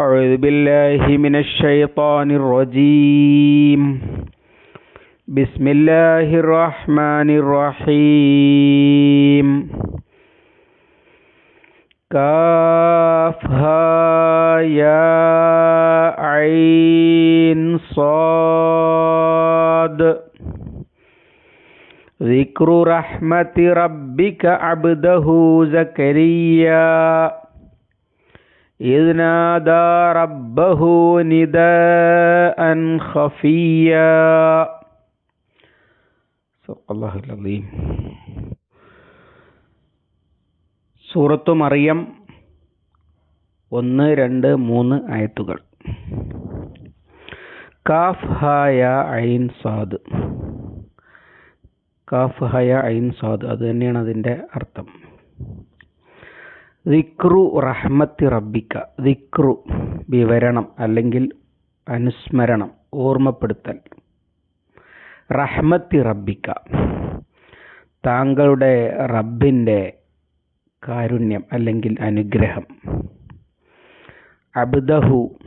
أعوذ بالله من الشيطان الرجيم. بسم الله الرحمن الرحيم. كافها يا عين صاد. ذكر رحمة ربك عبده زكريا. إذ نادى ربه نداء خفيا صدق الله العظيم സൂറത്തു മറിയം ഒന്ന് രണ്ട് മൂന്ന് ആയത്തുകൾ കാഫ് ഹായ ഐൻ സാദ് കാഫ് ഹയ ഐൻ സാദ് അത് തന്നെയാണ് അതിൻ്റെ അർത്ഥം ദിക്രു റഹ്മത്തി റബ്ബിക്ക. ദിക്രു വിവരണം അല്ലെങ്കിൽ അനുസ്മരണം ഓർമ്മപ്പെടുത്തൽ. റഹ്മത്തി റബ്ബിക്ക. താങ്കളുടെ റബ്ബിന്റെ കാരുണ്യം അല്ലെങ്കിൽ അനുഗ്രഹം. അബ്ദഹു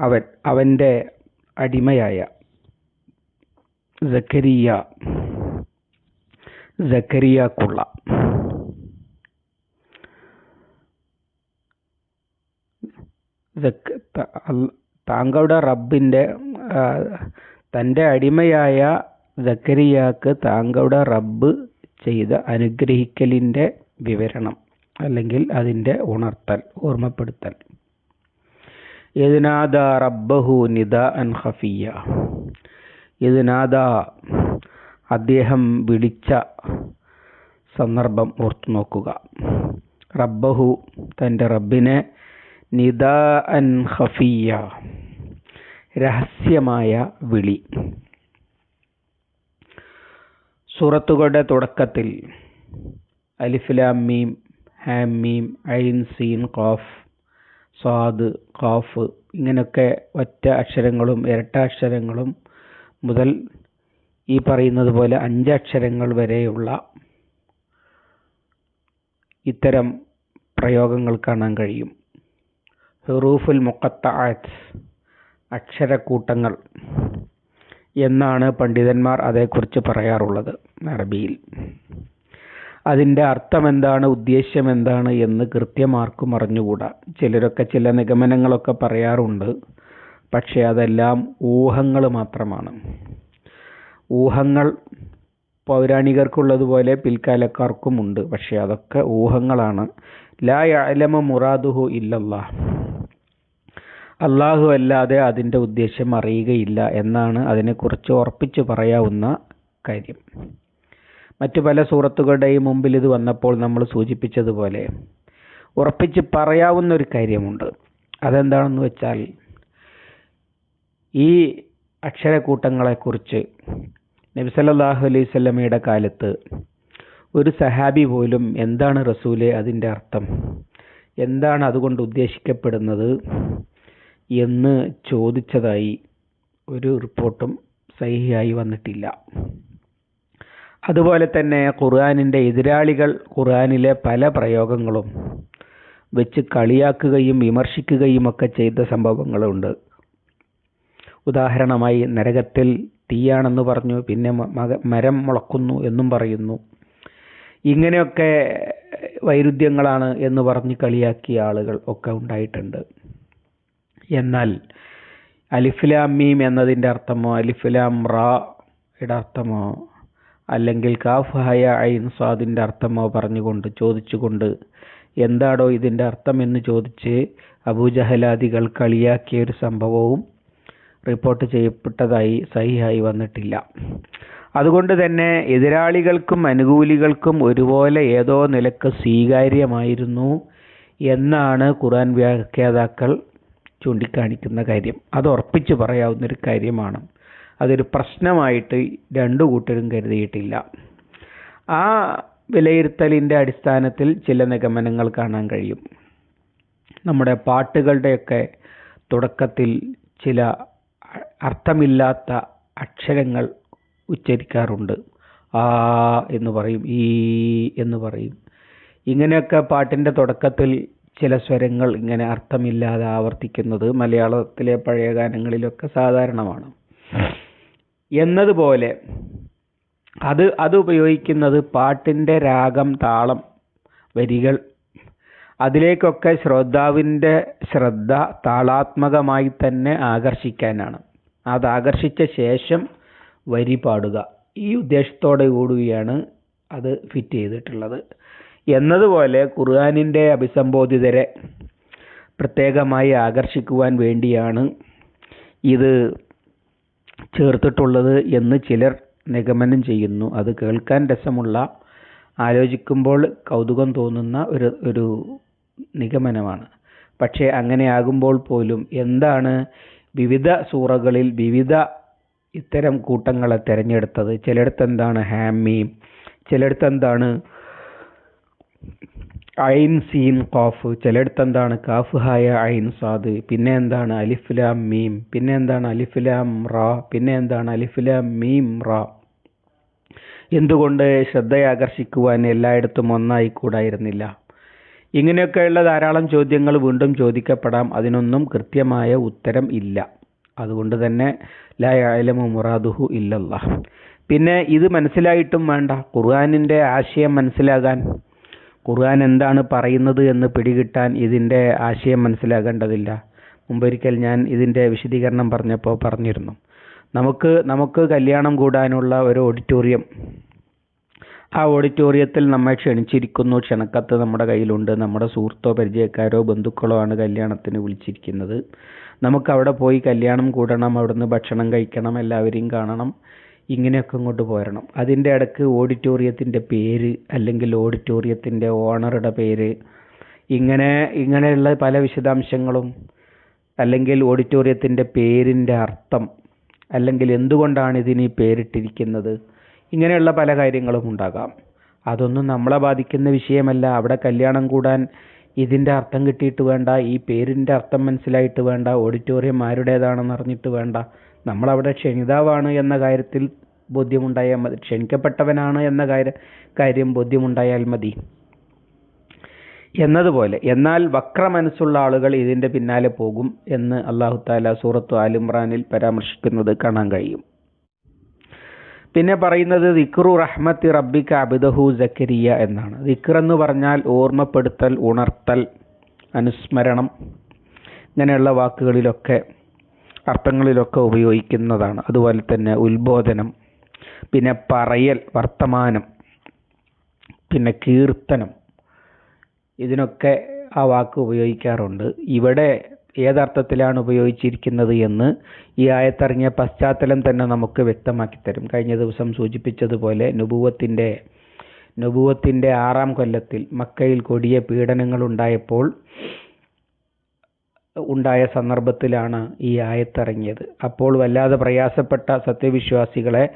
അവൻ അവന്റെ അടിമയായ സക്കരിയ സക്കരിയാക്കുള്ള താങ്കളുടെ റബ്ബിന്റെ തന്റെ അടിമയായ സക്കരിയാക്ക് താങ്കളുടെ റബ്ബ് ചെയ്ത അനുഗ്രഹിക്കലിന്റെ വിവരണം അല്ലെങ്കിൽ അതിന്റെ ഉണർത്തൽ ഓർമ്മപ്പെടുത്തൽ. യദിനാദ റബ്ബഹു നിദ അൻ ഹഫിയ യദിനാദ അദ്ദേഹം വിളിച്ച സന്ദർഭം ഓർത്തു നോക്കുക റബ്ബഹു തന്റെ റബ്ബിനെ നിദ അൻ ഖഫിയ രഹസ്യമായ വിളി. സൂറത്തുകളുടെ തുടക്കത്തിൽ അലിഫ്ലാം മീം ഹാം മീം ഐൻ സീൻ ഖാഫ് സ്വാദ് ഖാഫ് ഇങ്ങനെയൊക്കെ ഒറ്റ അക്ഷരങ്ങളും ഇരട്ട അക്ഷരങ്ങളും മുതൽ ഈ പറയുന്നത് പോലെ അഞ്ചക്ഷരങ്ങൾ വരെയുള്ള ഇത്തരം പ്രയോഗങ്ങൾ കാണാൻ കഴിയും. ഹുറൂഫുൽ മുക്കത്താത്ത് അക്ഷരക്കൂട്ടങ്ങൾ എന്നാണ് പണ്ഡിതന്മാർ അതേക്കുറിച്ച് പറയാറുള്ളത് അറബിയിൽ. അതിന്റെ അർത്ഥം എന്താണ് ഉദ്ദേശ്യം എന്താണ് എന്ന് കൃത്യമാർക്കും അറിഞ്ഞുകൂടാ. ചിലരൊക്കെ ചില നിഗമനങ്ങളൊക്കെ പറയാറുണ്ട് പക്ഷേ അതെല്ലാം ഊഹങ്ങൾ മാത്രമാണ്. ഊഹങ്ങൾ പൗരാണികർക്കുള്ളതുപോലെ പിൽക്കാലക്കാർക്കുമുണ്ട് പക്ഷേ അതൊക്കെ ഊഹങ്ങളാണ്. ലാ യഅലമു മുറാദുഹു ഇല്ലല്ലാ അള്ളാഹു അല്ലാതെ അതിന്റെ ഉദ്ദേശ്യം അറിയുകയില്ല എന്നാണ് അതിനെക്കുറിച്ച് ഉറപ്പിച്ചു പറയാവുന്ന കാര്യം. മറ്റു പല സൂറത്തുകളുടെയും മുമ്പിൽ ഇത് വന്നപ്പോൾ നമ്മൾ സൂചിപ്പിച്ചതുപോലെ ഉറപ്പിച്ച് പറയാവുന്ന ഒരു കാര്യമുണ്ട്. അതെന്താണെന്ന് വെച്ചാൽ ഈ അക്ഷരക്കൂട്ടങ്ങളെക്കുറിച്ച് നബി സല്ലല്ലാഹു അലൈഹി സ്വലമയുടെ കാലത്ത് ഒരു സഹാബി പോലും എന്താണ് റസൂലെ അതിന്റെ അർത്ഥം? എന്താണ് അതുകൊണ്ട് ഉദ്ദേശിക്കപ്പെടുന്നത്? എന്ന് ചോദിച്ചതായി ഒരു റിപ്പോർട്ടും സഹിയായി വന്നിട്ടില്ല. അതുപോലെ തന്നെ ഖുർആാനിന്റെ എതിരാളികൾ ഖുർആാനിലെ പല പ്രയോഗങ്ങളും വെച്ച് കളിയാക്കുകയും വിമർശിക്കുകയും ഒക്കെ ചെയ്ത സംഭവങ്ങളുണ്ട്. ഉദാഹരണമായി നരകത്തിൽ തീയാണെന്ന് പറഞ്ഞു പിന്നെ മരം മുളക്കുന്നു എന്നും പറയുന്നു. ഇങ്ങനെയൊക്കെ വൈരുദ്ധ്യങ്ങളാണ് എന്ന് പറഞ്ഞ് കളിയാക്കിയ ആളുകൾ ഒക്കെ ഉണ്ടായിട്ടുണ്ട്. എന്നാൽ അലിഫ്ലാം മീം എന്നതിന്റെ അർത്ഥമോ അലിഫ്ലാം റാ യുടെ അർത്ഥമോ അല്ലെങ്കിൽ കാഫ് ഹയ ഐൻ സ്വാദിന്റെ അർത്ഥമോ പറഞ്ഞുകൊണ്ട് ചോദിച്ചുകൊണ്ട് എന്താടോ ഇതിന്റെ അർത്ഥം എന്ന് ചോദിച്ച് അബൂജഹലാദികൾ കളിയാക്കിയ ഒരു സംഭവവും റിപ്പോർട്ട് ചെയ്യപ്പെട്ടതായി സഹിയായി വന്നിട്ടില്ല. അതുകൊണ്ട് തന്നെ എതിരാളികൾക്കും അനുകൂലികൾക്കും ഒരുപോലെ ഏതോ നിലയ്ക്ക് സ്വീകാര്യമായിരുന്നു എന്നാണ് ഖുർആൻ വ്യാഖ്യാതാക്കൾ ചൂണ്ടിക്കാണിക്കുന്ന കാര്യം. അത് ഉറപ്പിച്ച് പറയാവുന്ന ഒരു കാര്യമാണ്. അതൊരു പ്രശ്നമായിട്ട് രണ്ടു കൂട്ടരും കരുതിയിട്ടില്ല. ആ വിലയിരുത്തലിന്റെ അടിസ്ഥാനത്തിൽ ചില നിഗമനങ്ങൾ കാണാൻ കഴിയും. നമ്മുടെ പാട്ടുകളുടെയൊക്കെ തുടക്കത്തിൽ ചില അർത്ഥമില്ലാത്ത അക്ഷരങ്ങൾ ഉച്ചരിക്കാറുണ്ട്. ആ എന്ന് പറയും ഈ എന്ന് പറയും. ഇങ്ങനെയൊക്കെ പാട്ടിന്റെ തുടക്കത്തിൽ ചില സ്വരങ്ങൾ ഇങ്ങനെ അർത്ഥമില്ലാതെ ആവർത്തിക്കുന്നത് മലയാളത്തിലെ പഴയ ഗാനങ്ങളിലൊക്കെ സാധാരണമാണ്. എന്നതുപോലെ അത് അത് ഉപയോഗിക്കുന്നത് പാട്ടിന്റെ രാഗം താളം വരികൾ അതിലേക്കൊക്കെ ശ്രോതാവിന്റെ ശ്രദ്ധ താളാത്മകമായി തന്നെ ആകർഷിക്കാനാണ്. അത് ആകർഷിച്ച ശേഷം വരി പാടുക. ഈ ഉദ്ദേശത്തോടെ കൂടിയാണ് അത് ഫിറ്റ് ചെയ്തിട്ടുള്ളത്. എന്നതുപോലെ ഖുർആാനിന്റെ അഭിസംബോധിതരെ പ്രത്യേകമായി ആകർഷിക്കുവാൻ വേണ്ടിയാണ് ഇത് ചേർത്തിട്ടുള്ളത് എന്ന് ചിലർ നിഗമനം ചെയ്യുന്നു. അത് കേൾക്കാൻ രസമുള്ള ആലോചിക്കുമ്പോൾ കൗതുകം തോന്നുന്ന ഒരു ഒരു നിഗമനമാണ്. പക്ഷേ അങ്ങനെ ആകുമ്പോൾ പോലും എന്താണ് വിവിധ സൂറകളിൽ വിവിധ ഇത്തരം കൂട്ടങ്ങളെ തിരഞ്ഞെടുത്തത്? ചിലയിടത്ത് എന്താണ് ഹാമീം ചിലയിടത്ത് എന്താണ് ഐൻ സീൻ കോഫ് ചിലയിടത്ത് എന്താണ് കാഫ് ഹായ ഐൻ സാദ്. പിന്നെ എന്താണ് അലിഫുലാം മീം. പിന്നെ എന്താണ് അലിഫുലാം റാ. പിന്നെ എന്താണ് അലിഫുലാം മീം റാ. എന്തുകൊണ്ട് ശ്രദ്ധയാകർഷിക്കുവാൻ എല്ലായിടത്തും ഒന്നായി കൂടായിരുന്നില്ല ഇങ്ങനെയൊക്കെയുള്ള ധാരാളം ചോദ്യങ്ങൾ വീണ്ടും ചോദിക്കപ്പെടാം. അതിനൊന്നും കൃത്യമായ ഉത്തരം ഇല്ല. അതുകൊണ്ട് തന്നെ ലാ യഅലമു മുറാദുഹു ഇല്ലല്ല പിന്നെ ഇത് മനസ്സിലായിട്ടും വേണ്ട. ഖുർആാനിന്റെ ആശയം മനസ്സിലാകാൻ ഖുർആൻ എന്താണ് പറയുന്നത് എന്ന് പിടികിട്ടാൻ ഇതിന്റെ ആശയം മനസ്സിലാകേണ്ടതില്ല. മുമ്പൊരിക്കൽ ഞാൻ ഇതിന്റെ വിശദീകരണം പറഞ്ഞപ്പോൾ പറഞ്ഞിരുന്നു. നമുക്ക് നമുക്ക് കല്യാണം കൂടാനുള്ള ഒരു ഓഡിറ്റോറിയം ആ ഓഡിറ്റോറിയത്തിൽ നമ്മെ ക്ഷണിച്ചിരിക്കുന്നു. ക്ഷണക്കത്ത് നമ്മുടെ കയ്യിലുണ്ട്. നമ്മുടെ സുഹൃത്തോ പരിചയക്കാരോ ബന്ധുക്കളോ ആണ് കല്യാണത്തിന് വിളിച്ചിരിക്കുന്നത്. നമുക്ക് അവിടെ പോയി കല്യാണം കൂടണം. അവിടുന്ന് ഭക്ഷണം കഴിക്കണം. എല്ലാവരെയും കാണണം. ഇങ്ങനെയൊക്കെ ഇങ്ങോട്ട് പോരണം. അതിന്റെ ഇടയ്ക്ക് ഓഡിറ്റോറിയത്തിന്റെ പേര് അല്ലെങ്കിൽ ഓഡിറ്റോറിയത്തിന്റെ ഓണറുടെ പേര് ഇങ്ങനെ ഇങ്ങനെയുള്ള പല വിശദാംശങ്ങളും അല്ലെങ്കിൽ ഓഡിറ്റോറിയത്തിന്റെ പേരിന്റെ അർത്ഥം അല്ലെങ്കിൽ എന്തുകൊണ്ടാണ് ഇതിന് ഈ പേരിട്ടിരിക്കുന്നത് ഇങ്ങനെയുള്ള പല കാര്യങ്ങളും ഉണ്ടാകാം. അതൊന്നും നമ്മളെ ബാധിക്കുന്ന വിഷയമല്ല. അവിടെ കല്യാണം കൂടാൻ ഇതിന്റെ അർത്ഥം കിട്ടിയിട്ട് വേണ്ട ഈ പേരിന്റെ അർത്ഥം മനസ്സിലായിട്ട് വേണ്ട ഓഡിറ്റോറിയം ആരുടേതാണെന്ന് അറിഞ്ഞിട്ട് വേണ്ട. നമ്മളവിടെ ക്ഷണിതാവാണ് എന്ന കാര്യത്തിൽ ബോധ്യമുണ്ടായാൽ മതി. ക്ഷണിക്കപ്പെട്ടവനാണ് എന്ന കാര്യ കാര്യം ബോധ്യമുണ്ടായാൽ മതി. എന്നതുപോലെ എന്നാൽ വക്ര മനസ്സുള്ള ആളുകൾ ഇതിന്റെ പിന്നാലെ പോകും എന്ന് അള്ളാഹു താല സൂറത്തു ആലിമ്രാനിൽ പരാമർശിക്കുന്നത് കാണാൻ കഴിയും. പിന്നെ പറയുന്നത് ദിക്റു റഹ്മത്തി റബ്ബിക്ക് അബിദഹു ജക്കരിയ എന്നാണ്. ദിക്ർ എന്ന് പറഞ്ഞാൽ ഓർമ്മപ്പെടുത്തൽ ഉണർത്തൽ അനുസ്മരണം ഇങ്ങനെയുള്ള വാക്കുകളിലൊക്കെ അർത്ഥങ്ങളിലൊക്കെ ഉപയോഗിക്കുന്നതാണ്. അതുപോലെ തന്നെ ഉത്ബോധനം പിന്നെ പറയൽ വർത്തമാനം പിന്നെ കീർത്തനം. ഇതിനൊക്കെ ആ വാക്ക് ഉപയോഗിക്കാറുണ്ട്. ഇവിടെ ഏതർത്ഥത്തിലാണ് ഉപയോഗിച്ചിരിക്കുന്നത് എന്ന് ഈ ആയത്തിറങ്ങിയ പശ്ചാത്തലം തന്നെ നമുക്ക് വ്യക്തമാക്കി തരും. കഴിഞ്ഞ ദിവസം സൂചിപ്പിച്ചതുപോലെ നുപൂവത്തിന്റെ നുപൂവത്തിന്റെ ആറാം കൊല്ലത്തിൽ മക്കയിൽ കൊടിയ പീഡനങ്ങൾ ഉണ്ടായപ്പോൾ ഉണ്ടായ സന്ദർഭത്തിലാണ് ഈ ആയത്തിറങ്ങിയത്. അപ്പോൾ വല്ലാതെ പ്രയാസപ്പെട്ട സത്യവിശ്വാസികളെ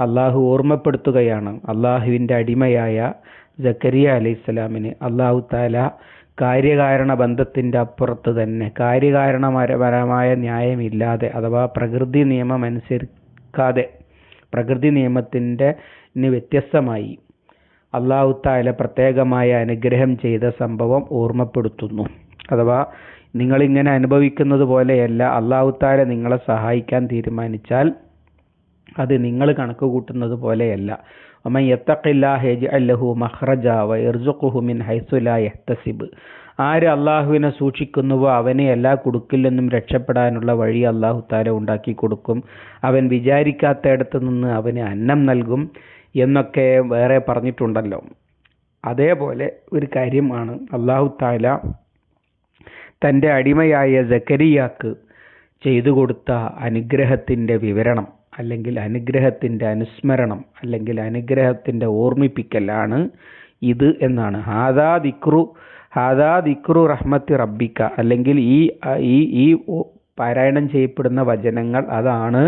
അള്ളാഹു ഓർമ്മപ്പെടുത്തുകയാണ്. അള്ളാഹുവിന്റെ അടിമയായ ജക്കരിയ അലൈഹിസ്സലാമിന് അള്ളാഹു താല കാര്യകാരണ ബന്ധത്തിന്റെ അപ്പുറത്ത് തന്നെ കാര്യകാരണപരമായ ന്യായമില്ലാതെ അഥവാ പ്രകൃതി നിയമം അനുസരിക്കാതെ പ്രകൃതി നിയമത്തിന്റെ വ്യത്യസ്തമായി അള്ളാഹു താല പ്രത്യേകമായ അനുഗ്രഹം ചെയ്ത സംഭവം ഓർമ്മപ്പെടുത്തുന്നു. അഥവാ നിങ്ങളിങ്ങനെ അനുഭവിക്കുന്നത് പോലെയല്ല. അള്ളാഹു താല നിങ്ങളെ സഹായിക്കാൻ തീരുമാനിച്ചാൽ അത് നിങ്ങൾ കണക്ക് കൂട്ടുന്നത് പോലെയല്ല. ഒമൻ യത്തഖില്ലാഹ് മഖ്റജ വയർസുഖുഹു മിൻ ഹൈസു യഹ്തസിബ്. ആര് അള്ളാഹുവിനെ സൂക്ഷിക്കുന്നുവോ അവനെ എല്ലാ കുടുക്കിൽ നിന്നും രക്ഷപ്പെടാനുള്ള വഴി അള്ളാഹു താല ഉണ്ടാക്കി കൊടുക്കും. അവൻ വിചാരിക്കാത്തയിടത്ത് നിന്ന് അവന് അന്നം നൽകും എന്നൊക്കെ വേറെ പറഞ്ഞിട്ടുണ്ടല്ലോ. അതേപോലെ ഒരു കാര്യമാണ് അള്ളാഹു താല തന്റെ അടിമയായ ജക്കരിയാക്ക് ചെയ്തു കൊടുത്ത അനുഗ്രഹത്തിന്റെ വിവരണം അല്ലെങ്കിൽ അനുഗ്രഹത്തിന്റെ അനുസ്മരണം അല്ലെങ്കിൽ അനുഗ്രഹത്തിന്റെ ഓർമ്മിപ്പിക്കലാണ് ഇത് എന്നാണ്. ഹാദാ ദിക്രു ഹാദാ ദിക്രു റഹ്മത്തി റബ്ബിക്ക അല്ലെങ്കിൽ ഈ ഈ പാരായണം ചെയ്യപ്പെടുന്ന വചനങ്ങൾ അതാണ്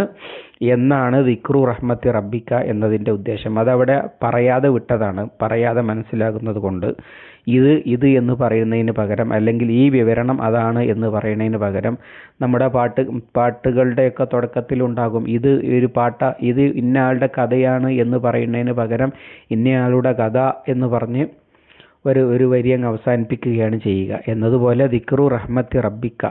എന്നാണ് ദിക്റു റഹ്മത്തി റബ്ബിക്ക എന്നതിന്റെ ഉദ്ദേശം. അതവിടെ പറയാതെ വിട്ടതാണ്. പറയാതെ മനസ്സിലാകുന്നത് കൊണ്ട് ഇത് ഇത് എന്ന് പറയുന്നതിന് പകരം അല്ലെങ്കിൽ ഈ വിവരണം അതാണ് എന്ന് പറയുന്നതിന് പകരം നമ്മുടെ പാട്ട് പാട്ടുകളുടെയൊക്കെ തുടക്കത്തിൽ ഉണ്ടാകും ഇത് ഒരു പാട്ട ഇത് ഇന്നയാളുടെ കഥയാണ് എന്ന് പറയുന്നതിന് പകരം ഇന്നയാളുടെ കഥ എന്ന് പറഞ്ഞ് ഒരു ഒരു വരി അങ്ങ് അവസാനിപ്പിക്കുകയാണ് ചെയ്യുക. എന്നതുപോലെ ദിക്റു റഹ്മത്തി റബ്ബിക്ക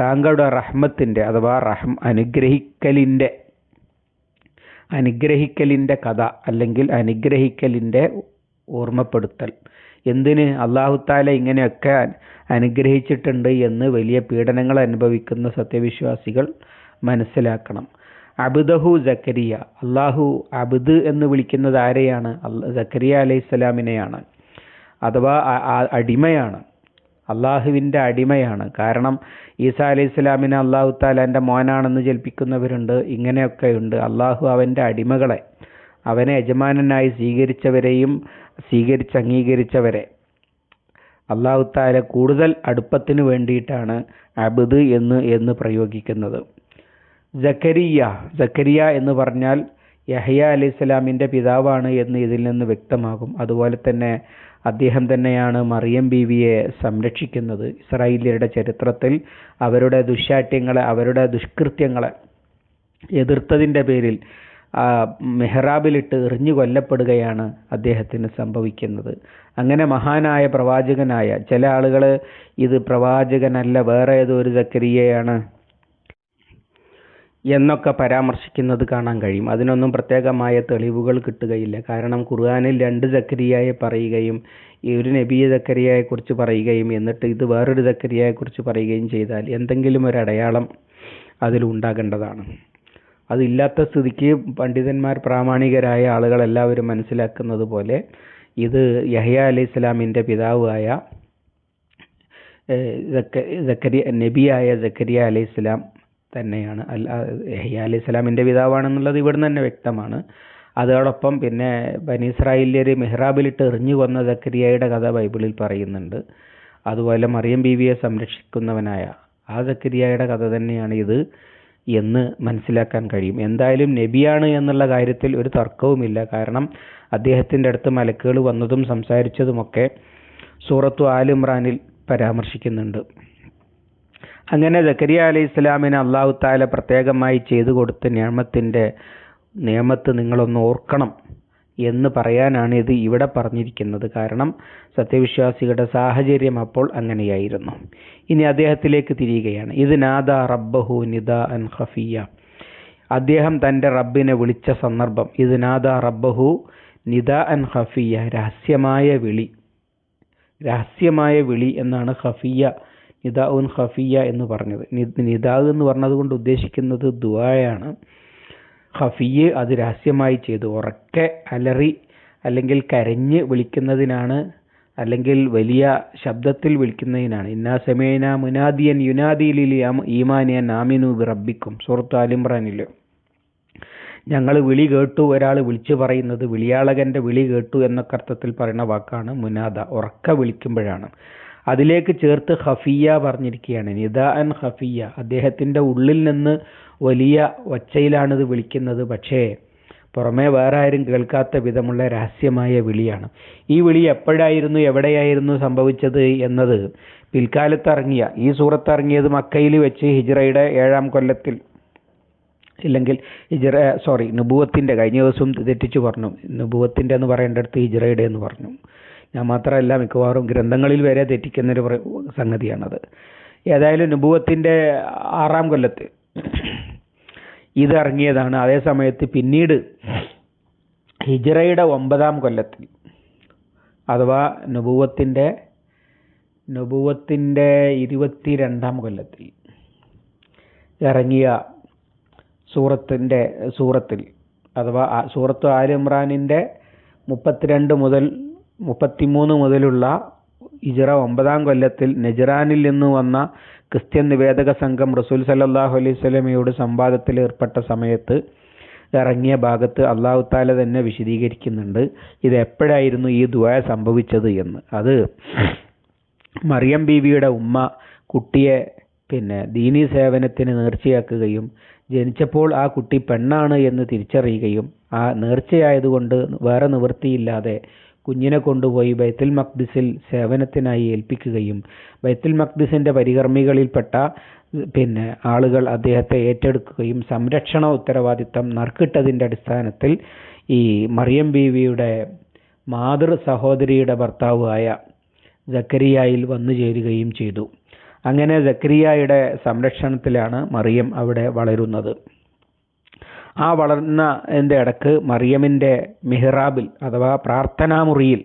താങ്കളുടെ റഹ്മത്തിന്റെ അഥവാ റഹ്മ അനുഗ്രഹിക്കലിന്റെ അനുഗ്രഹിക്കലിന്റെ കഥ അല്ലെങ്കിൽ അനുഗ്രഹിക്കലിന്റെ ഓർമ്മപ്പെടുത്തൽ. എന്തിന് അള്ളാഹുത്താല ഇങ്ങനെയൊക്കെ അനുഗ്രഹിച്ചിട്ടുണ്ട് എന്ന് വലിയ പീഡനങ്ങൾ അനുഭവിക്കുന്ന സത്യവിശ്വാസികൾ മനസ്സിലാക്കണം. അബുദഹു ജക്കരിയ അള്ളാഹു അബുദ് എന്ന് വിളിക്കുന്നത് ആരെയാണ്? ജക്കരിയ അലൈഹിസ്സലാമിനെയാണ്. അഥവാ അടിമയാണ്. അള്ളാഹുവിന്റെ അടിമയാണ്. കാരണം ഈസാ അലൈഹി സ്വലാമിനെ അള്ളാഹു താല എന്റെ മോനാണെന്ന് ജൽപ്പിക്കുന്നവരുണ്ട് ഇങ്ങനെയൊക്കെയുണ്ട്. അള്ളാഹു അവന്റെ അടിമകളെ അവനെ യജമാനനായി സ്വീകരിച്ചവരെയും സ്വീകരിച്ച് അംഗീകരിച്ചവരെ അള്ളാഹു താല കൂടുതൽ അടുപ്പത്തിന് വേണ്ടിയിട്ടാണ് അബുദ് എന്ന് എന്ന് പ്രയോഗിക്കുന്നത്. ജക്കരിയ ജക്കരിയ എന്ന് പറഞ്ഞാൽ യഹയ അലൈഹി സ്വലാമിന്റെ പിതാവാണ് എന്ന് ഇതിൽ നിന്ന് വ്യക്തമാകും. അതുപോലെ തന്നെ അദ്ദേഹം തന്നെയാണ് മറിയം ബീവിയെ സംരക്ഷിക്കുന്നത്. ഇസ്രായേലിയരുടെ ചരിത്രത്തിൽ അവരുടെ ദുശാഠ്യങ്ങളെ അവരുടെ ദുഷ്കൃത്യങ്ങളെ എതിർത്തതിന്റെ പേരിൽ മെഹ്റാബിലിട്ട് എറിഞ്ഞു കൊല്ലപ്പെടുകയാണ് അദ്ദേഹത്തിന് സംഭവിക്കുന്നത്. അങ്ങനെ മഹാനായ പ്രവാചകനായ ചില ആളുകൾ ഇത് പ്രവാചകനല്ല വേറെ ഏതോ ഒരു ജക്കരിയയാണ് എന്നൊക്കെ പരാമർശിക്കുന്നത് കാണാൻ കഴിയും. അതിനൊന്നും പ്രത്യേകമായ തെളിവുകൾ കിട്ടുകയില്ല. കാരണം ഖുർആാനിൽ രണ്ട് ജക്കരിയായെ പറയുകയും ഈ ഒരു നബിയ ജക്കരിയയെ പറയുകയും എന്നിട്ട് ഇത് വേറൊരു ജക്കരിയയെ പറയുകയും ചെയ്താൽ എന്തെങ്കിലും ഒരു അടയാളം അതിലുണ്ടാകേണ്ടതാണ് അതില്ലാത്ത സ്ഥിതിക്ക് പണ്ഡിതന്മാർ പ്രാമാണികരായ ആളുകൾ എല്ലാവരും മനസ്സിലാക്കുന്നത് പോലെ ഇത് യഹ്യ അലൈഹി ഇസ്ലാമിന്റെ പിതാവായ ജക്കരിയ നബിയായ ജക്കരിയ അലൈഹി ഇസ്ലാം തന്നെയാണ്. അല്ല യഹ്യ അലി ഇസ്ലാമിന്റെ പിതാവാണെന്നുള്ളത് ഇവിടുന്ന് തന്നെ വ്യക്തമാണ്. അതോടൊപ്പം പിന്നെ ബനീസ്രായേലിയർ മെഹ്റാബിലിട്ട് എറിഞ്ഞു കൊന്ന ജക്കരിയയുടെ കഥ ബൈബിളിൽ പറയുന്നുണ്ട്. അതുപോലെ മറിയം ബീവിയെ സംരക്ഷിക്കുന്നവനായ ആ ജക്കരിയയുടെ കഥ തന്നെയാണ് ഇത് എന്ന് മനസ്സിലാക്കാൻ കഴിയും. എന്തായാലും നബിയാണ് എന്നുള്ള കാര്യത്തിൽ ഒരു തർക്കവുമില്ല. കാരണം അദ്ദേഹത്തിന്റെ അടുത്ത് മലക്കുകൾ വന്നതും സംസാരിച്ചതുമൊക്കെ സൂറത്തു ആലിമ്രാനിൽ പരാമർശിക്കുന്നുണ്ട്. അങ്ങനെ ജക്കരിയ അലൈഹി ഇസ്ലാമിന് അള്ളാഹു താല പ്രത്യേകമായി ചെയ്തു കൊടുത്ത നിയമത്തിന്റെ നിയമത്ത് നിങ്ങളൊന്ന് ഓർക്കണം എന്ന് പറയാനാണ് ഇത് ഇവിടെ പറഞ്ഞിരിക്കുന്നത്. കാരണം സത്യവിശ്വാസികളുടെ സാഹചര്യം അപ്പോൾ അങ്ങനെയായിരുന്നു. ഇനി അദ്ദേഹത്തിലേക്ക് തിരിയുകയാണ്. ഇത് നാദ റബ്ബഹു നിദ അൻ ഖഫിയ അദ്ദേഹം തന്റെ റബ്ബിനെ വിളിച്ച സന്ദർഭം ഇത് നാദ റബ്ബഹു നിദ അൻ ഖഫിയ രഹസ്യമായ വിളി രഹസ്യമായ വിളി എന്നാണ് ഖഫിയ നിദാ ഉൻ ഖഫിയ എന്ന് പറഞ്ഞത്. നിദാ എന്ന് പറഞ്ഞത് കൊണ്ട് ഉദ്ദേശിക്കുന്നത് ദുആയാണ്. ഖഫിയ് അത് രഹസ്യമായി ചെയ്തു. ഉറക്കെ അലറി അല്ലെങ്കിൽ കരഞ്ഞ് വിളിക്കുന്നതിനാണ് അല്ലെങ്കിൽ വലിയ ശബ്ദത്തിൽ വിളിക്കുന്നതിനാണ്. ഇന്നാ സമേന മുനാദിയൻ യുനാദിയിലിൽ ഈമാനിയൻ ആമിനു റബ്ബിക്കും സുഹൃത്ത് ആലിമ്രാനിൽ ഞങ്ങൾ വിളി കേട്ടു ഒരാൾ വിളിച്ചു പറയുന്നത് വിളിയാളകന്റെ വിളി കേട്ടു എന്നൊക്കെ അർത്ഥത്തിൽ പറയുന്ന വാക്കാണ് മുനാദ. ഉറക്ക വിളിക്കുമ്പോഴാണ്. അതിലേക്ക് ചേർത്ത് ഹഫിയ പറഞ്ഞിരിക്കുകയാണ്. നിദ അൻ ഹഫിയ അദ്ദേഹത്തിന്റെ ഉള്ളിൽ നിന്ന് വലിയ ഒച്ചയിലാണിത് വിളിക്കുന്നത്. പക്ഷേ പുറമേ വേറെ ആരും കേൾക്കാത്ത വിധമുള്ള രഹസ്യമായ വിളിയാണ്. ഈ വിളി എപ്പോഴായിരുന്നു എവിടെയായിരുന്നു സംഭവിച്ചത് എന്നത് പിൽക്കാലത്ത് ഇറങ്ങിയ ഈ സൂറത്ത് ഇറങ്ങിയത് മക്കയിൽ വെച്ച് ഹിജ്റയുടെ ഏഴാം കൊല്ലത്തിൽ. ഇല്ലെങ്കിൽ ഹിജ്റ സോറി നുബുവത്തിന്റെ കഴിഞ്ഞ ദിവസം തെറ്റിച്ചു പറഞ്ഞു. നുബുവത്തിന്റെ എന്ന് പറയേണ്ടടുത്ത് ഹിജ്റയുടെ എന്ന് പറഞ്ഞു. ഞാൻ മാത്രമല്ല മിക്കവാറും ഗ്രന്ഥങ്ങളിൽ വരെ തെറ്റിക്കുന്നൊരു സംഗതിയാണത്. ഏതായാലും നുബുവത്തിന്റെ ആറാം കൊല്ലത്ത് ഇത് ഇറങ്ങിയതാണ്. അതേ സമയത്ത് പിന്നീട് ഹിജറയുടെ ഒമ്പതാം കൊല്ലത്തിൽ അഥവാ നുബുവത്തിന്റെ നുബുവത്തിന്റെ ഇരുപത്തി രണ്ടാം കൊല്ലത്തിൽ ഇറങ്ങിയ സൂറത്തിന്റെ സൂറത്തിൽ അഥവാ സൂറത്ത് ആലിമ്രാനിന്റെ മുപ്പത്തിരണ്ട് മുതൽ മുപ്പത്തിമൂന്ന് മുതലുള്ള ഇജറ ഒമ്പതാം കൊല്ലത്തിൽ നെജ്റാനിൽ നിന്ന് വന്ന ക്രിസ്ത്യൻ നിവേദക സംഘം റസൂൽ സല്ലാഹു അലൈഹി സ്വലമയോട് സംവാദത്തിൽ ഏർപ്പെട്ട സമയത്ത് ഇറങ്ങിയ ഭാഗത്ത് അള്ളാഹു താല തന്നെ വിശദീകരിക്കുന്നുണ്ട് ഇത് എപ്പോഴായിരുന്നു ഈ ദുആ സംഭവിച്ചത് എന്ന്. അത് മറിയം ബീവിയുടെ ഉമ്മ കുട്ടിയെ പിന്നെ ദീനി സേവനത്തിന് നേർച്ചയാക്കുകയും ജനിച്ചപ്പോൾ ആ കുട്ടി പെണ്ണാണ് എന്ന് തിരിച്ചറിയുകയും ആ നേർച്ചയായതുകൊണ്ട് വേറെ നിവൃത്തിയില്ലാതെ കുഞ്ഞിനെ കൊണ്ടുപോയി ബൈത്തുൽ മഖ്ദിസിൽ സേവനത്തിനായി ഏൽപ്പിക്കുകയും ബൈത്തുൽ മഖ്ദിസിന്റെ പരികർമ്മികളിൽപ്പെട്ട പിന്നെ ആളുകൾ അദ്ദേഹത്തെ ഏറ്റെടുക്കുകയും സംരക്ഷണ ഉത്തരവാദിത്തം നറുക്കിട്ടതിന്റെ അടിസ്ഥാനത്തിൽ ഈ മറിയം ബീവിയുടെ മാതൃ സഹോദരിയുടെ ഭർത്താവായ ജക്കരിയായിൽ വന്നു ചേരുകയും ചെയ്തു. അങ്ങനെ ജക്കരിയായുടെ സംരക്ഷണത്തിലാണ് മറിയം അവിടെ വളരുന്നത്. ആ വളർന്ന എന്റെ ഇടയ്ക്ക് മറിയമിന്റെ മിഹ്റാബിൽ അഥവാ പ്രാർത്ഥനാമുറിയിൽ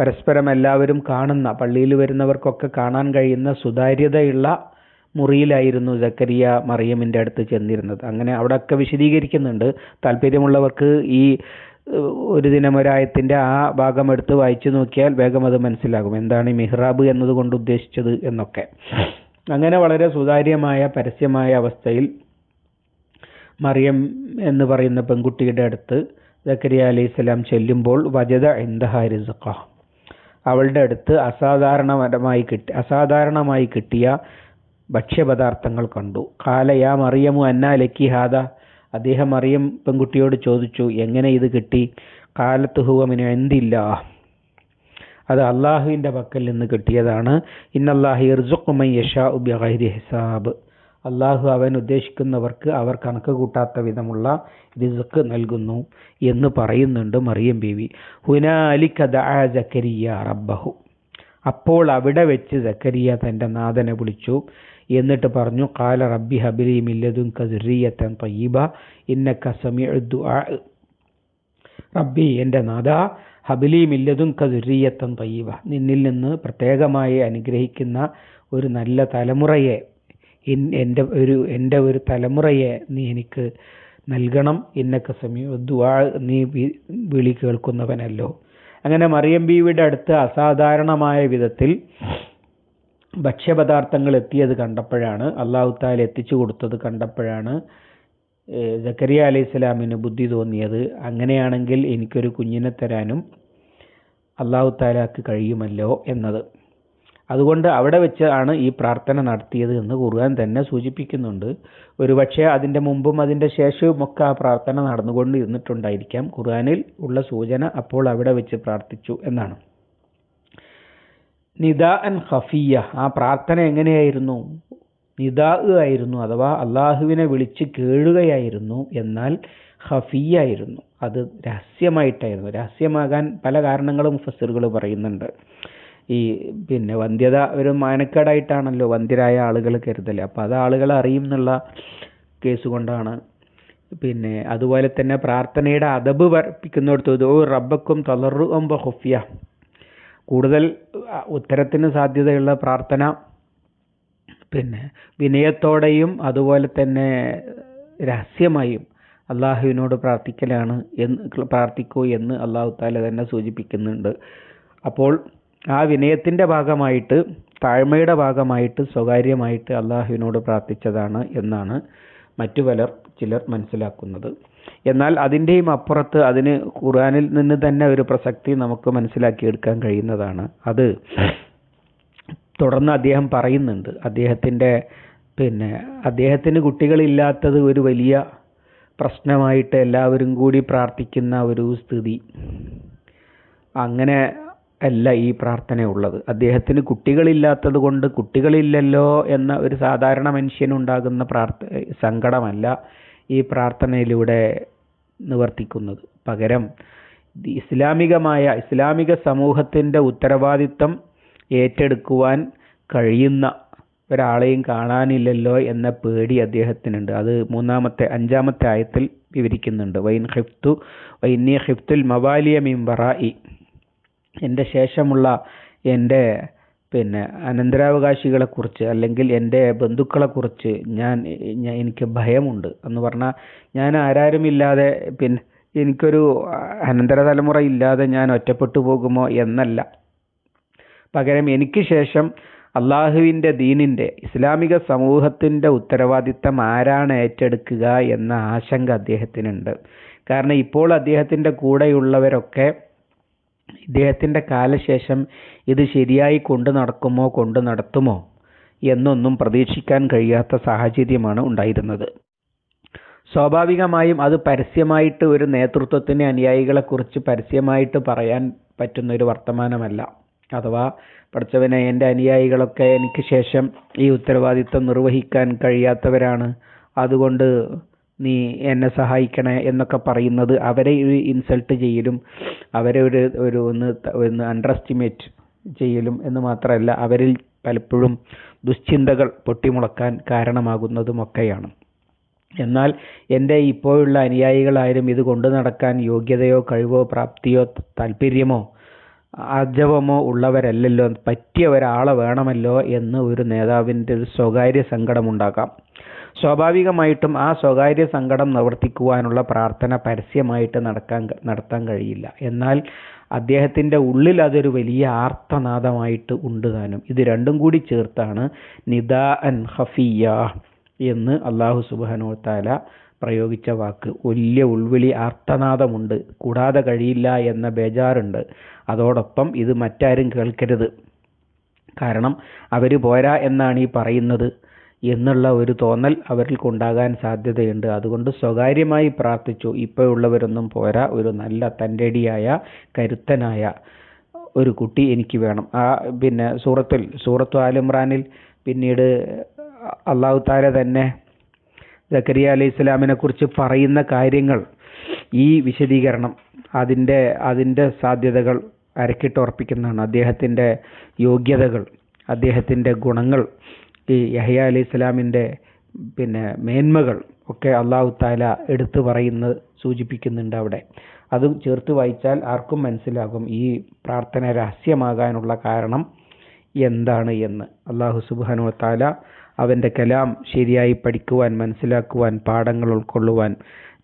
പരസ്പരം എല്ലാവരും കാണുന്ന പള്ളിയിൽ വരുന്നവർക്കൊക്കെ കാണാൻ കഴിയുന്ന സുതാര്യതയുള്ള മുറിയിലായിരുന്നു ജക്കരിയ മറിയമിന്റെ അടുത്ത് ചെന്നിരുന്നത്. അങ്ങനെ അവിടെയൊക്കെ വിശദീകരിക്കുന്നുണ്ട്. താല്പര്യമുള്ളവർക്ക് ഈ ഒരു ദിനമൊരായത്തിന്റെ ആ ഭാഗം എടുത്ത് വായിച്ചു നോക്കിയാൽ വേഗം അത് മനസ്സിലാകും. എന്താണ് ഈ മിഹ്റാബ് എന്നതുകൊണ്ട് ഉദ്ദേശിച്ചത് എന്നൊക്കെ. അങ്ങനെ വളരെ സുതാര്യമായ പരസ്യമായ അവസ്ഥയിൽ മറിയം എന്ന് പറയുന്ന പെൺകുട്ടിയുടെ അടുത്ത് സക്കരിയ അലൈഹി സ്വലാം ചെല്ലുമ്പോൾ വജദ ഇന്ദഹാരിസഖ അവളുടെ അടുത്ത് അസാധാരണമായി കിട്ടി അസാധാരണമായി കിട്ടിയ ഭക്ഷ്യപദാർത്ഥങ്ങൾ കണ്ടു. കാലയാ മറിയമു അന്ന ലക്കി ഹാദ? അദ്ദേഹം മറിയം പെൺകുട്ടിയോട് ചോദിച്ചു എങ്ങനെ ഇത് കിട്ടി? കാലത്ത് ഹുവമിന് എന്തില്ല അത് അള്ളാഹുവിന്റെ പക്കൽ നിന്ന് കിട്ടിയതാണ്. ഇന്നല്ലാഹി ഇർസുഖുമൻ യഷാ ബിഗൈരി ഹിസാബ്. അള്ളാഹു അവൻ ഉദ്ദേശിക്കുന്നവർക്ക് അവർ കണക്ക് കൂട്ടാത്ത വിധമുള്ള റിസ്ക് നൽകുന്നു എന്ന് പറയുന്നുണ്ട് മറിയം ബീവി. ഹുനാലിക ദഅ ജക്കരിയ റബ്ബഹു. അപ്പോൾ അവിടെ വെച്ച് ജക്കരിയ തന്റെ നാഥനെ വിളിച്ചു. എന്നിട്ട് പറഞ്ഞു കാല റബ്ബി ഹബിലി മില്ലതും കസുറിയത്തൻ തയ്യബ ഇന്നക്ക ദുആ. റബ്ബി എന്റെ നാഥ ഹബിലി മില്ലതും കസുറിയത്തൻ തയ്യബ. നിന്നിൽ നിന്ന് പ്രത്യേകമായി അനുഗ്രഹിക്കുന്ന ഒരു നല്ല തലമുറയെ എന്റെ ഒരു എന്റെ ഒരു തലമുറയെ നീ എനിക്ക് നൽകണം എന്നൊക്കെ സമീഉ ദുആ നീ വിളി കേൾക്കുന്നവനല്ലോ. അങ്ങനെ മറിയം ബീവിയുടെ അടുത്ത് അസാധാരണമായ വിധത്തിൽ ഭക്ഷ്യപദാർത്ഥങ്ങൾ എത്തിയത് കണ്ടപ്പോഴാണ് അള്ളാഹു താൽ എത്തിച്ചു കൊടുത്തത് കണ്ടപ്പോഴാണ് ജക്കരിയ അലൈഹി സ്വലാമിന് ബുദ്ധി തോന്നിയത്. അങ്ങനെയാണെങ്കിൽ എനിക്കൊരു കുഞ്ഞിനെ തരാനും അള്ളാഹു താലാക്ക് കഴിയുമല്ലോ എന്നത്. അതുകൊണ്ട് അവിടെ വെച്ച് ആണ് ഈ പ്രാർത്ഥന നടത്തിയത് എന്ന് ഖുർആൻ തന്നെ സൂചിപ്പിക്കുന്നുണ്ട്. ഒരുപക്ഷെ അതിന്റെ മുമ്പും അതിന്റെ ശേഷവും ഒക്കെ ആ പ്രാർത്ഥന നടന്നുകൊണ്ട് ഇരുന്നിട്ടുണ്ടായിരിക്കാം ഖുർആനിൽ ഉള്ള സൂചന അപ്പോൾ അവിടെ വെച്ച് പ്രാർത്ഥിച്ചു എന്നാണ്. നിദാ അൻ ഖഫിയ ആ പ്രാർത്ഥന എങ്ങനെയായിരുന്നു? നിദാ ആയിരുന്നു അഥവാ അള്ളാഹുവിനെ വിളിച്ച് കേഴുകയായിരുന്നു എന്നാൽ ഖഫിയായിരുന്നു അത് രഹസ്യമായിട്ടായിരുന്നു. രഹസ്യമാകാൻ പല കാരണങ്ങളും ഫസറുകൾ പറയുന്നുണ്ട്. ഈ പിന്നെ വന്ധ്യത ഒരു മാനക്കേടായിട്ടാണല്ലോ വന്ധ്യരായ ആളുകൾ കരുതൽ അപ്പോൾ അത് ആളുകൾ അറിയും എന്നുള്ള കേസ് കൊണ്ടാണ്. പിന്നെ അതുപോലെ തന്നെ പ്രാർത്ഥനയുടെ അതബ് വർപ്പിക്കുന്നിടത്ത് ഓ റബ്ബക്കും തളറു ഹുഫിയ കൂടുതൽ ഉത്തരത്തിന് സാധ്യതയുള്ള പ്രാർത്ഥന പിന്നെ വിനയത്തോടെയും അതുപോലെ തന്നെ രഹസ്യമായും അള്ളാഹുവിനോട് പ്രാർത്ഥിക്കലാണ് എന്ന് പ്രാർത്ഥിക്കൂ എന്ന് അള്ളാഹു താല തന്നെ സൂചിപ്പിക്കുന്നുണ്ട്. അപ്പോൾ ആ വിനയത്തിന്റെ ഭാഗമായിട്ട് താഴ്മയുടെ ഭാഗമായിട്ട് സ്വകാര്യമായിട്ട് അള്ളാഹുവിനോട് പ്രാർത്ഥിച്ചതാണ് എന്നാണ് മറ്റു പലർ ചിലർ മനസ്സിലാക്കുന്നത്. എന്നാൽ അതിന്റെയും അപ്പുറത്ത് അതിന് ഖുർആനിൽ നിന്ന് തന്നെ ഒരു പ്രസക്തി നമുക്ക് മനസ്സിലാക്കിയെടുക്കാൻ കഴിയുന്നതാണ്. അത് തുടർന്ന് അദ്ദേഹം പറയുന്നുണ്ട്. അദ്ദേഹത്തിന്റെ പിന്നെ അദ്ദേഹത്തിന് കുട്ടികളില്ലാത്തത് ഒരു വലിയ പ്രശ്നമായിട്ട് എല്ലാവരും കൂടി പ്രാർത്ഥിക്കുന്ന ഒരു സ്ഥിതി. അങ്ങനെ അല്ല ഈ പ്രാർത്ഥന ഉള്ളത് അദ്ദേഹത്തിന് കുട്ടികളില്ലാത്തത് കൊണ്ട് കുട്ടികളില്ലല്ലോ എന്ന ഒരു സാധാരണ മനുഷ്യനുണ്ടാകുന്ന പ്രാർത്ഥ സങ്കടമല്ല ഈ പ്രാർത്ഥനയിലൂടെ നിവർത്തിക്കുന്നത്. പകരം ഇസ്ലാമികമായ ഇസ്ലാമിക സമൂഹത്തിന്റെ ഉത്തരവാദിത്തം ഏറ്റെടുക്കുവാൻ കഴിയുന്ന ഒരാളെയും കാണാനില്ലല്ലോ എന്ന പേടി അദ്ദേഹത്തിനുണ്ട്. അത് മൂന്നാമത്തെ അഞ്ചാമത്തെ ആയത്തിൽ വിവരിക്കുന്നുണ്ട്. വൈൻ ഹിഫ്തു വൈന്യ ഹിഫ്തുൽ മവാലിയ മിംബറായി എന്റെ ശേഷമുള്ള എന്റെ പിന്നെ അനന്തരാവകാശികളെക്കുറിച്ച് അല്ലെങ്കിൽ എന്റെ ബന്ധുക്കളെക്കുറിച്ച് ഞാൻ എനിക്ക് ഭയമുണ്ട് എന്ന് പറഞ്ഞാൽ ഞാൻ ആരാരും ഇല്ലാതെ പിന്നെ എനിക്കൊരു അനന്തര തലമുറ ഇല്ലാതെ ഞാൻ ഒറ്റപ്പെട്ടു പോകുമോ എന്നല്ല. പകരം എനിക്ക് ശേഷം അള്ളാഹുവിന്റെ ദീനിന്റെ ഇസ്ലാമിക സമൂഹത്തിന്റെ ഉത്തരവാദിത്തം ആരാണ് ഏറ്റെടുക്കുക എന്ന ആശങ്ക അദ്ദേഹത്തിനുണ്ട്. കാരണം ഇപ്പോൾ അദ്ദേഹത്തിന്റെ കൂടെയുള്ളവരൊക്കെ ഇദ്ദേഹത്തിന്റെ കാലശേഷം ഇത് ശരിയായി കൊണ്ടു നടക്കുമോ കൊണ്ടു നടത്തുമോ എന്നൊന്നും പ്രതീക്ഷിക്കാൻ കഴിയാത്ത സാഹചര്യമാണ് ഉണ്ടായിരുന്നത്. സ്വാഭാവികമായും അത് പരസ്യമായിട്ട് ഒരു നേതൃത്വത്തിന് അനുയായികളെക്കുറിച്ച് പരസ്യമായിട്ട് പറയാൻ പറ്റുന്ന ഒരു വർത്തമാനമല്ല. അഥവാ പഠിച്ചവനെ എന്റെ അനുയായികളൊക്കെ എനിക്ക് ശേഷം ഈ ഉത്തരവാദിത്വം നിർവഹിക്കാൻ കഴിയാത്തവരാണ്. അതുകൊണ്ട് നീ എന്നെ സഹായിക്കണേ എന്നൊക്കെ പറയുന്നത് അവരെ ഒരു ഇൻസൾട്ട് ചെയ്യലും അവരെ ഒരു ഒരു ഒന്ന് ഒന്ന് അണ്ടർ എസ്റ്റിമേറ്റ് ചെയ്യലും എന്ന് മാത്രമല്ല അവരിൽ പലപ്പോഴും ദുശ്ചിന്തകൾ പൊട്ടിമുളക്കാൻ കാരണമാകുന്നതുമൊക്കെയാണ്. എന്നാൽ എന്റെ ഇപ്പോഴുള്ള അനുയായികളായാലും ഇത് കൊണ്ടു നടക്കാൻ യോഗ്യതയോ കഴിവോ പ്രാപ്തിയോ താല്പര്യമോ ആർജവമോ ഉള്ളവരല്ലല്ലോ പറ്റിയ ഒരാളെ വേണമല്ലോ എന്ന് ഒരു നേതാവിന്റെ ഒരു സ്വകാര്യ സങ്കടമുണ്ടാകാം. സ്വാഭാവികമായിട്ടും ആ സ്വകാര്യ സങ്കടം നിവർത്തിക്കുവാനുള്ള പ്രാർത്ഥന പരസ്യമായിട്ട് നടക്കാൻ നടത്താൻ കഴിയില്ല. എന്നാൽ അദ്ദേഹത്തിന്റെ ഉള്ളിൽ അതൊരു വലിയ ആർത്തനാദമായിട്ട് ഉണ്ട് താനും. ഇത് രണ്ടും കൂടി ചേർത്താണ് നിദാ അൻ ഹഫിയ എന്ന് അള്ളാഹു സുബാനോ താല പ്രയോഗിച്ച വാക്ക്. വലിയ ഉൾവിളി ആർത്തനാദമുണ്ട്. കൂടാതെ കഴിയില്ല എന്ന ബേജാറുണ്ട്. അതോടൊപ്പം ഇത് മറ്റാരും കേൾക്കരുത്. കാരണം അവർ പോരാ എന്നാണ് ഈ പറയുന്നത്. എന്നുള്ള ഒരു തോന്നൽ അവർക്കുണ്ടാകാൻ സാധ്യതയുണ്ട്. അതുകൊണ്ട് സ്വകാര്യമായി പ്രാർത്ഥിച്ചു. ഇപ്പോഴുള്ളവരൊന്നും പോരാ. ഒരു നല്ല തന്റെടിയായ കരുത്തനായ ഒരു കുട്ടി എനിക്ക് വേണം. ആ പിന്നെ സൂറത്തിൽ സൂറത്തു ആലിമ്രാനിൽ പിന്നീട് അള്ളാഹു താര തന്നെ ജക്കരിയ അലി ഇസ്ലാമിനെ കുറിച്ച് പറയുന്ന കാര്യങ്ങൾ ഈ വിശദീകരണം അതിന്റെ അതിന്റെ സാധ്യതകൾ അരക്കിട്ടുറപ്പിക്കുന്നതാണ് അദ്ദേഹത്തിന്റെ യോഗ്യതകൾ അദ്ദേഹത്തിന്റെ ഗുണങ്ങൾ ഈ യഹിയ അലൈഹി ഇസ്ലാമിന്റെ പിന്നെ മേന്മകൾ ഒക്കെ അള്ളാഹു താല എടുത്തു പറയുന്നത് സൂചിപ്പിക്കുന്നുണ്ട് അവിടെ. അതും ചേർത്ത് വായിച്ചാൽ ആർക്കും മനസ്സിലാകും ഈ പ്രാർത്ഥന രഹസ്യമാകാനുള്ള കാരണം എന്താണ് എന്ന്. അള്ളാഹു സുബാനു താല അവന്റെ കലാം ശരിയായി പഠിക്കുവാൻ മനസ്സിലാക്കുവാൻ പാഠങ്ങൾ ഉൾക്കൊള്ളുവാൻ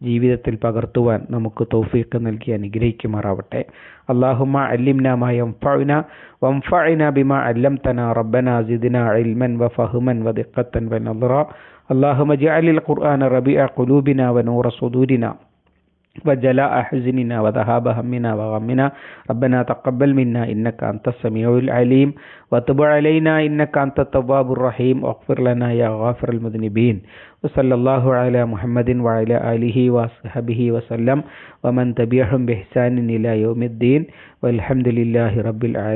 ജീവിതത്തിൽ പകർത്തുവാൻ നമുക്ക് തൗഫീഖ് നൽകി അനുഗ്രഹിക്കുമാറാവട്ടെ അള്ളാഹുമ അല്ലിംന മാ യൻഫഉന വൻഫഅന ബിമാ അല്ലംതന റബ്ബന സിദ്ന ഇൽമൻ വഫഹ്മൻ വദിഖത്തൻ വനദ്റ اللهم اجعل القرآن ربيع قلوبنا ونور صدورنا وجلاء حزننا وذهاب همنا وغمنا. ربنا تقبل منا إنك أنت السميع العليم. وتب علينا إنك أنت التواب الرحيم. واغفر لنا يا غافر المذنبين. وصلى الله على محمد وعلى آله وصحبه وسلم. ومن تبعهم بإحسان إلى يوم الدين. والحمد لله رب العالمين.